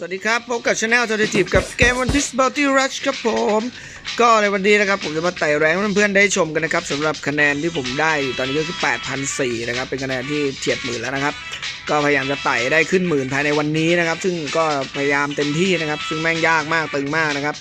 สวัสดีครับ พบกับช anel ท o ทีฟกับเกมวันทิสบัลตี้รัชครับผม ก็ในวันนี้นะครับ ผมจะมาไต่แรงเพื่อนๆได้ชมกันนะครับสำหรับคะแนนที่ผมได้อยู่ตอนนี้ก็คือ 8,004นะครับ เป็นคะแนนที่เฉียดหมื่นแล้วนะครับ ก็พยายามจะไต่ได้ขึ้นหมื่นภายในวันนี้นะครับ ซึ่งก็พยายามเต็มที่นะครับ ซึ่งแม่งยากมากตึงมากนะครับ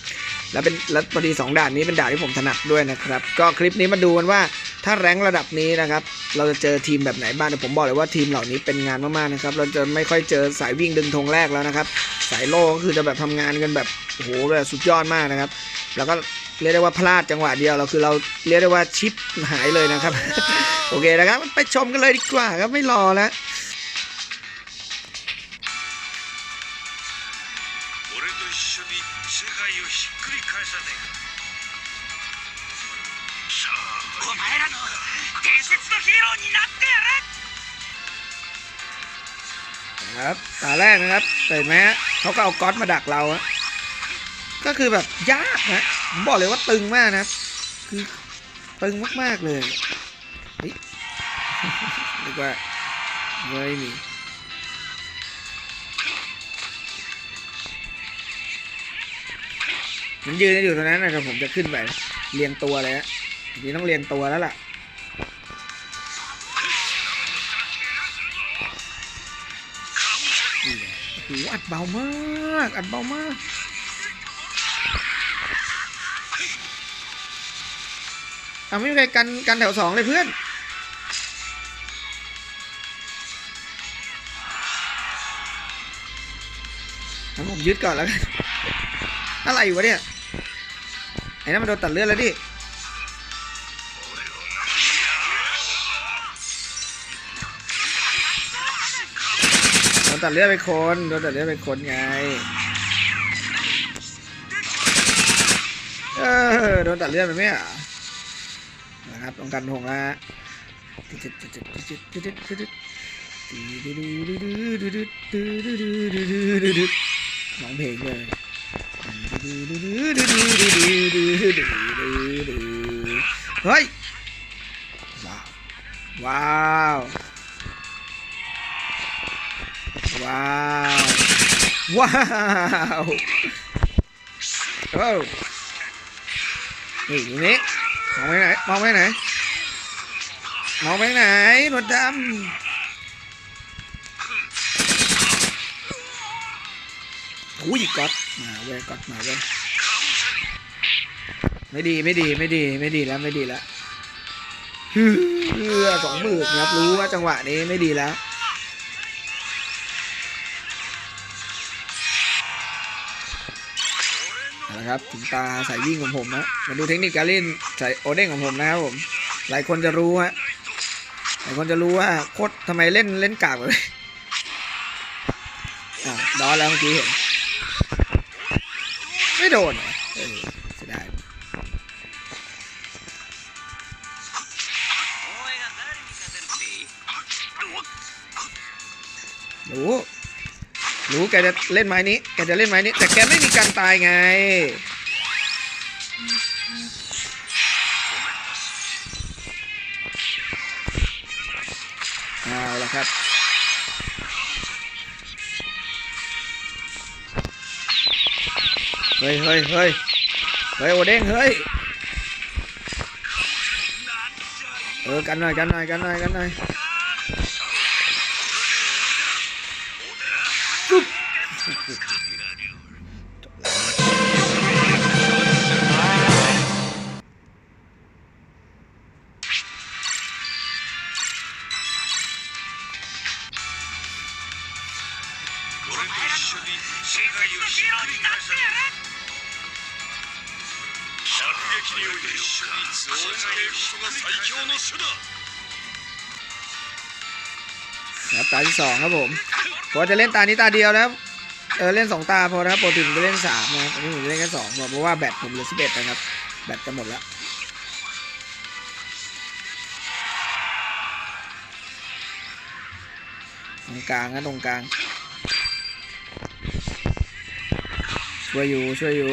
แล้วเป็นแล้วพอดีสองด่านนี้เป็นด่านที่ผมถนัดด้วยนะครับ ก็คลิปนี้มาดูกันว่าถ้าแรงระดับนี้นะครับ เราจะเจอทีมแบบไหนบ้างเดี๋ยวผมบอกเลยว่าทีมเหล่านี้เป็นงานมากๆนะครับ เราจะไม่ค่อยเจอสายวิ่งดึงธงแรกแล้วนะครับ สายโล่ก็คือจะแบบทำงานกันแบบโอ้โหแบบสุดยอดมากนะครับ แล้วก็เรียกได้ว่าพลาดจังหวะเดียวเราคือเราเรียกได้ว่าชิปหายเลยนะครับ โอเคนะครับไปชมกันเลยดีกว่าครับไม่รอแล้ว 俺と一緒に世界をひっくり返さねえかさあお前らの伝説のヒーローになってやる นะ ครับตาแรกนะครับแต่เห็นไหมฮะเขาก็เอาก๊อตมาดักเราอะก็คือแบบยากนะผมบอกเลยว่าตึงมากนะคือตึงมากๆเลยเฮ้ยนึกว่าไม่มีผมยืนอยู่ตรงนั้นนะครับผมจะขึ้นไปเรียงตัวเลยฮะทีนี้ต้องเรียงตัวแล้วล่ะ อัดเบามาก อัดเบามากอะไม่มีใครกันกันแถวสองเลยเพื่อนฉันผมยึดก่อนแล้วกัน อะไรวะเนี่ย ไอ้นั่นมันโดนตัดเลือดแล้วดิ นตัดเลือดไปคนโดนตัดเลือดไปคนไง เออโดนตัดเลือดไปไหมอะนะครับต้องกันหงละร้องเพลงเลยเฮ้ย ว้าว ว้าว ว้าวว้าวโอ้นี่อยู่นี่มองไปไหนมองไปไหนมองไปไหนหนวดดำอุ้ยก๊อตมาเว้ยก๊อตมาเว้ยไม่ดีไม่ดีไม่ดีไม่ดีแล้วไม่ดีแล้วเฮือสองหมื่นครับรู้ว่าจังหวะนี้ไม่ดีแล้ว นะครับถึงตาสายวิ่งของผมนะมาดูเทคนิคการเล่นสายโอเด้งของผมนะครับผม หลายคนจะรู้ฮะหลายคนจะรู้ว่าโคตรทำไมเล่นเล่นกากเลยอะดอแล้วเมื่อกี้เห็น ไม่โดน แกจะเล่นไม้นี้ แกจะเล่นไม้นี้ แต่แกไม่มีการตายไง เอาละครับ เฮ้ยเฮ้ยเฮ้ยเฮ้ยโอเด้งเฮ้ย เออ กันหน่อย กันหน่อย กันหน่อย กันหน่อย ครับตาที่สองครับผมเพราะว่าจะเล่นตานี้ตาเดียวนะครับ เออเล่นสองตาพอนะครับปกติผมจะเล่นสามนะอันนี้ผมจะเล่นแค่สองเพราะว่าแบตผมเหลือสิบเอ็ดนะครับแบตจะหมดแล้วตรงกลางนะตรงกลางช่วยอยู่ช่วยอยู่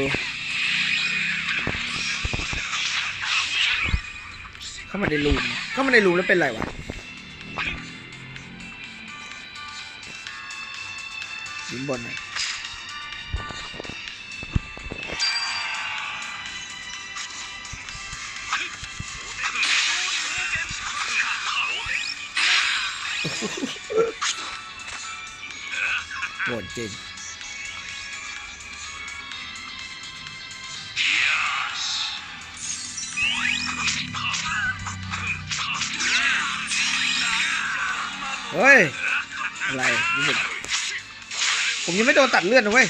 เข้ามาในรูมเข้ามาในรูมแล้วเป็นไรวะยิงบนหน่อย โหดจริงเฮ้ย อะไรนี่ผมผมยังไม่โดนตัดเลือดนะเว้ย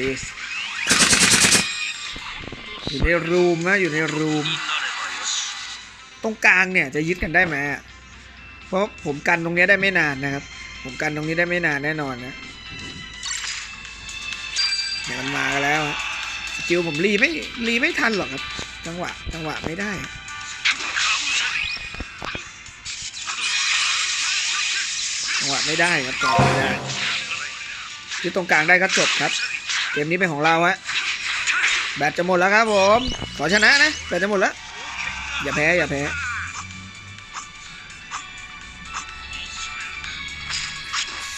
ดีอยู่ในรูมนะอยู่ในรูม ตรงกลางเนี่ยจะยึดกันได้ไหมเพราะผมกันตรงนี้ได้ไม่นานนะครับ ผมกันตรงนี้ได้ไม่นานแน่นอนนะเดี๋ยวมันมากันแล้วอะสกิลผมรีไม่รีไม่ทันหรอกครับ จังหวะจังหวะไม่ได้จังหวะไม่ได้ครับจังหวะไม่ได้ยึดตรงกลางได้ก็จบครับ เกมนี้เป็นของเราฮะแบตจะหมดแล้วครับผมขอชนะนะแบตจะหมดแล้ว อย่าแพ้อย่าแพ้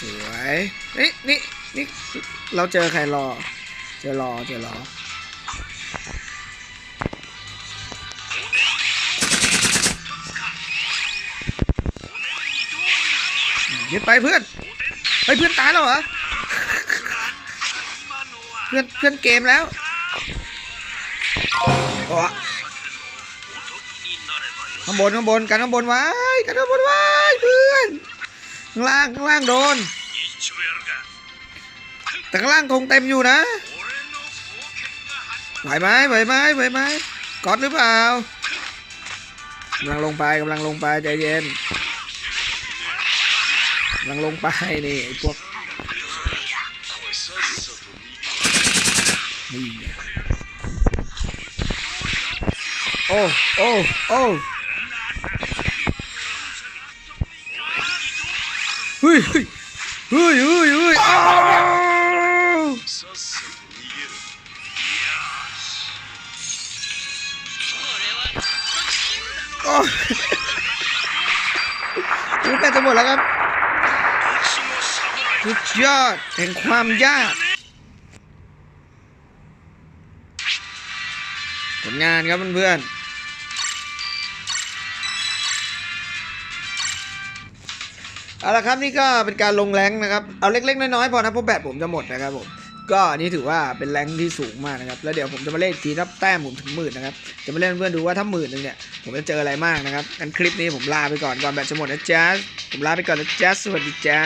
สวยนี่นี่นี่เราเจอใครรอ เจอรอเจอรอยึดไปเพื่อนเฮ้ยเพื่อนตายแล้วเหรอ เพื่อนเพื่อนเกมแล้วโอ้ข้างบนข้างบนกันข้างบนไว้กันข้างบนไว้เพื่อนข้างล่างข้างล่างโดน แต่ข้างล่างคงเต็มอยู่นะไหวไหมไหวไหมไหวไหมกอดหรือเปล่ากำลังลงไปกำลังลงไปใจเย็นกำลังลงไปนี่พวก โอ้โอ้โอ้เฮ้ยเฮ้ยเฮ้ยเฮ้ยเฮ้ยอ้าวโอ้ลูกแกจะหมดแล้วครับสุดยอดแห่งความยาก งานครับเพื่อนๆเอาละครับนี่ก็เป็นการลงแรงนะครับ เอาเล็กๆ น้อยๆพอนะเพราะแบตผมจะหมดนะครับผมก็อันนี้ถือว่าเป็นแรงที่สูงมากนะครับ แล้วเดี๋ยวผมจะมาเล่นอีทีถ้าแต้มผมถึงหมื่นนะครับ จะมาเล่นเพื่อนดูว่าถ้าหมื่นหนึงเนี่ยผมจะเจออะไรมากนะครับงั้นคลิปนี้ผมลาไปก่อนก่อนแบตจะหมดนะจ๊ะผมลาไปก่อนนะจ๊ะสวัสดีจ้า